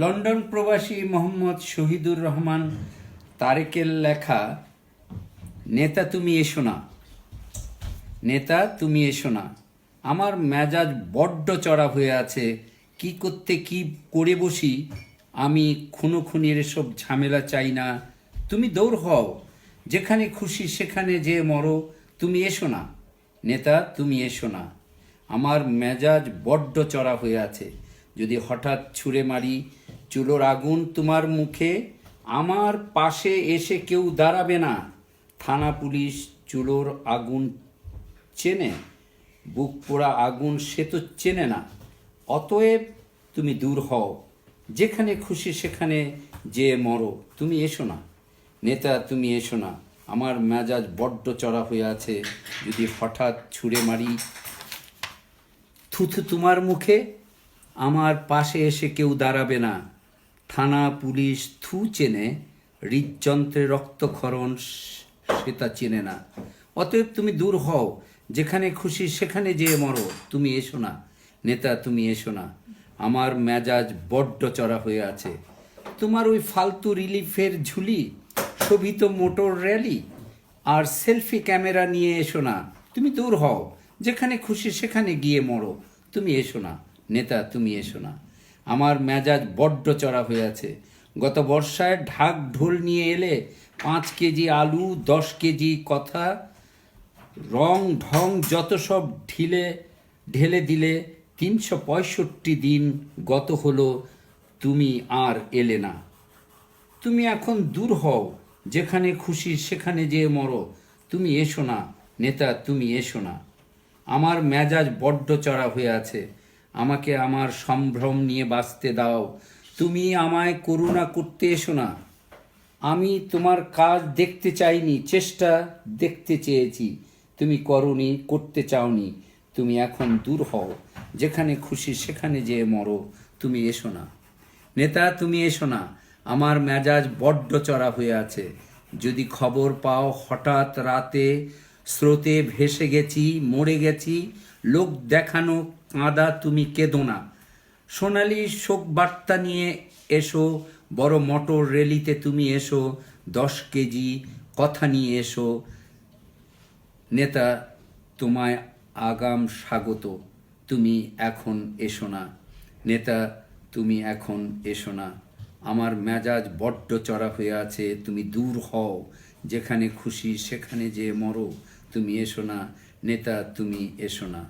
London প্রবাসী মোহাম্মদ শহীদুর রহমান তারেকের লেখা, নেতা তুমি এসো না। নেতা তুমি এসো না। আমার মেজাজ বড্ড চড়া হয়ে আছে। কি করতে, কি করে বসি? আমি খুনো খুনির সব ঝামেলা চাই না। তুমি দৌড় হও। যেখানে খুশি সেখানে যে মরো। তুমি এসো না। নেতা তুমি এসো না। আমার মেজাজ বড্ড চড়া হয়ে আছে। যদি হঠাৎ ছুঁড়ে মারি চুলোর আগুন তোমার মুখে, আমার পাশে এসে কেউ দাঁড়াবে না। থানা পুলিশ চুলোর আগুন চেনে, বুক পোড়া আগুন সে তো চেনে না। অতএব তুমি দূর হও, যেখানে খুশি সেখানে যে মরো, তুমি এসো না। নেতা, তুমি এসো না। আমার মেজাজ বড্ড চড়া হয়ে আছে, যদি হঠাৎ ছুঁড়ে মারি থুথু তোমার মুখে, আমার পাশে এসে কেউ দাঁড়াবে না। থানা পুলিশ থু চেনে, হৃদযন্ত্রে রক্তক্ষরণ সে তা চেনে না। অতএব তুমি দূর হও, যেখানে খুশি সেখানে যেয়ে মরো, তুমি এসো না। নেতা, তুমি এসো না। আমার মেজাজ বড্ড চড়া হয়ে আছে। তোমার ওই ফালতু রিলিফের ঝুলি শোভিত মোটর র্যালি, আর সেলফি ক্যামেরা নিয়ে এসো না। তুমি দূর হও, যেখানে খুশি সেখানে গিয়ে মরো, তুমি এসো না। নেতা, তুমি এসো না। আমার মেজাজ বড্ড চড়া হয়ে আছে। গত বর্ষায় ঢাক ঢোল নিয়ে এলে পাঁচ কেজি আলু, দশ কেজি কথা, রং ঢং যত সব ঢিলে, ঢেলে দিলে তিনশো পঁয়ষট্টি দিন গত হলো, তুমি আর এলে না। তুমি এখন দূর হও, যেখানে খুশি সেখানে যে মরো। তুমি এসো না, নেতা, তুমি এসো না। আমার মেজাজ বড্ড চড়া হয়ে আছে। আমাকে আমার সম্ভ্রম নিয়ে বাঁচতে দাও। তুমি আমায় করুণা করতে এসো না। আমি তোমার কাজ দেখতে চাইনি, চেষ্টা দেখতে চেয়েছি। তুমি করনি, করতে চাওনি। তুমি এখন দূর হও। যেখানে খুশি সেখানে যেয়ে মরো। তুমি এসো না। নেতা, তুমি এসো না। আমার মেজাজ বড্ড চড়া হয়ে আছে। যদি খবর পাও, হঠাৎ রাতে স্রোতে ভেসে গেছি, মরে গেছি। লোক দেখানো কাঁদা তুমি কেঁদো না। সোনালি শোক বার্তা নিয়ে এসো, বড় মোটর রেলিতে তুমি এসো, দশ কেজি কথা নিয়ে এসো। নেতা, তোমায় আগাম স্বাগত, তুমি এখন এসো না। নেতা, তুমি এখন এসো না। আমার মেজাজ বড্ড চড়া হয়ে আছে, তুমি দূর হও। যেখানে খুশি সেখানে যে মরো, তুমি এসো না। নেতা, তুমি এসো না।